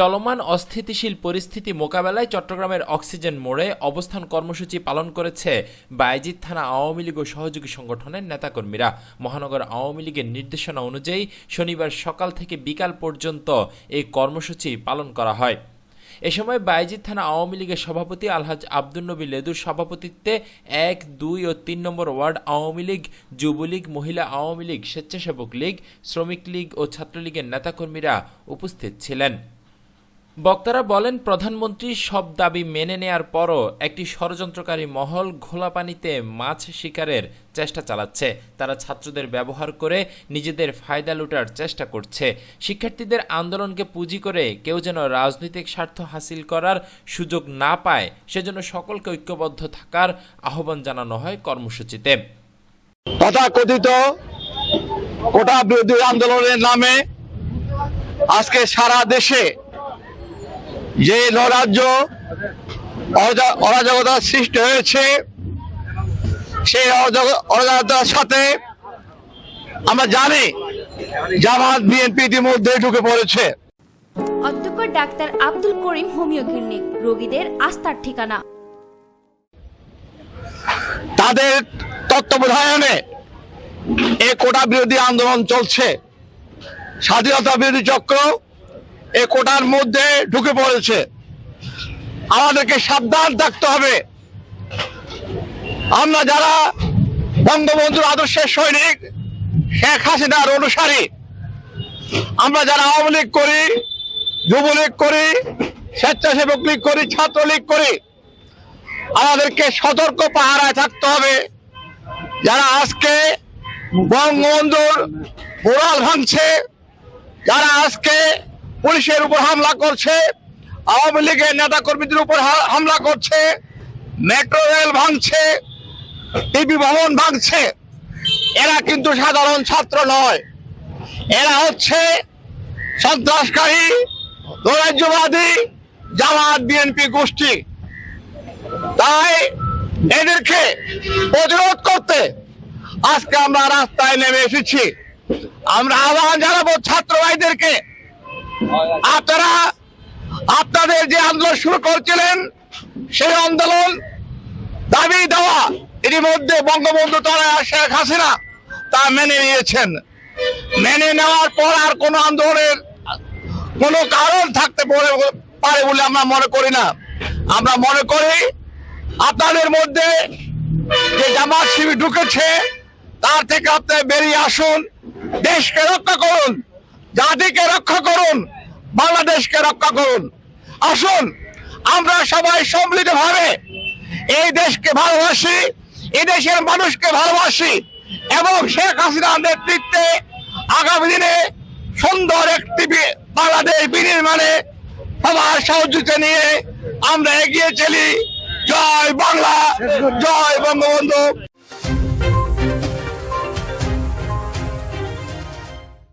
চলমান অস্থিতিশীল পরিস্থিতি মোকাবেলায় চট্টগ্রামের অক্সিজেন মোড়ে অবস্থান কর্মসূচি পালন করেছে বায়েজিদ থানা আওয়ামী লীগ ও সহযোগী সংগঠনের নেতাকর্মীরা। মহানগর আওয়ামী লীগের নির্দেশনা অনুযায়ী শনিবার সকাল থেকে বিকাল পর্যন্ত এই কর্মসূচি পালন করা হয়। এ সময় বাইজিদ থানা আওয়ামী লীগের সভাপতি আলহাজ আব্দুল নবী লেদুর সভাপতিত্বে এক, দুই ও তিন নম্বর ওয়ার্ড আওয়ামী লীগ, যুবলীগ, মহিলা আওয়ামী লীগ, স্বেচ্ছাসেবক লীগ, শ্রমিক লীগ ও ছাত্রলীগের নেতাকর্মীরা উপস্থিত ছিলেন। বক্তারা বলেন, প্রধানমন্ত্রী সব দাবি মেনে নেয়ার পরও একটি ষড়যন্ত্রকারী মহল ঘোলা পানিতে মাছ শিকারের চেষ্টা চালাচ্ছে। তারা ছাত্রদের ব্যবহার করে নিজেদের ফায়দা লুটার চেষ্টা করছে। শিক্ষার্থীদের আন্দোলনকে পুঁজি করে কেউ যেন রাজনৈতিক স্বার্থ হাসিল করার সুযোগ না পায়, সেজন্য সকলকে ঐক্যবদ্ধ থাকার আহ্বান জানানো হয় কর্মসূচিতে। আন্দোলনের নামে আজকে সারা দেশে যে নরাজ্য অরাজা- অরাজকতার সৃষ্টি হয়েছে সেই অরাজক- অরাজকতার সাথে আমরা জানি জামাত বিএনপি ইতিমধ্যে ঢুকে পড়েছে। অধ্যক্ষ doctor Abdul Karim homeo clinic রোগীদের আস্থার ঠিকানা। তাদের তত্ত্বাবধানে এ কোটা বিরোধী আন্দোলন চলছে। স্বাধীনতা বিরোধী চক্র এ কোটার মধ্যে ঢুকে পড়েছে। আমাদেরকে সাবধান থাকতে হবে। আমরা যারা বঙ্গবন্ধুর আদর্শের সৈনিক, শেখ হাসিনার অনুসারী, আমরা যারা আওয়ামী লীগ করি, যুবলীগ করি, স্বেচ্ছাসেবক লীগ করি, ছাত্রলীগ করি, আমাদেরকে সতর্ক পাহারায় থাকতে হবে। যারা আজকে বঙ্গবন্ধুর মোরাল ভাঙছে, যারা আজকে পুলিশের উপর হামলা করছে, আওয়ামী লীগের নেতা কর্মীদের উপর হামলা করছে, মেট্রো রেল ভাঙছে, টিভি ভবন ভাঙছে। এরা কিন্তু সাধারণ ছাত্র নয়। এরা হচ্ছে সন্ত্রাসকারী, নৈরাজ্যবাদী জামাত বিএনপি গোষ্ঠী। তাই এদেরকে প্রতিরোধ করতে আজকে আমরা রাস্তায় নেমে এসেছি। আমরা আহ্বান জানাব ছাত্র ভাইদেরকে আপনারা আপনাদের যে আন্দোলন শুরু করছিলেন, সেই আন্দোলন দাবি দেওয়া ইতিমধ্যে বঙ্গবন্ধু তারা শেখ হাসিনা তা মেনে নিয়েছেন। মেনে নেওয়ার পর আর কোনো আন্দোলনের কোনো কারণ থাকতে পারে বলে আমরা মনে করি না। আমরা মনে করি আপনাদের মধ্যে যে জামাত শিবির ঢুকেছে, তার থেকে আপনি বেরিয়ে আসুন, দেশকে রক্ষা করুন। জাতিকে রক্ষা করুন, বাংলাদেশকে রক্ষা করুন। আসুন, আমরা সবাই সম্মিলিত ভাবে এই দেশকে ভালোবাসি, এই দেশের মানুষকে ভালোবাসি এবং শেখ হাসিনার নেতৃত্বে আগামী দিনে সুন্দর একটি বাংলাদেশ বিনির্মাণে সবার সহযোগিতা নিয়ে আমরা এগিয়ে চলি। জয় বাংলা, জয় বঙ্গবন্ধু।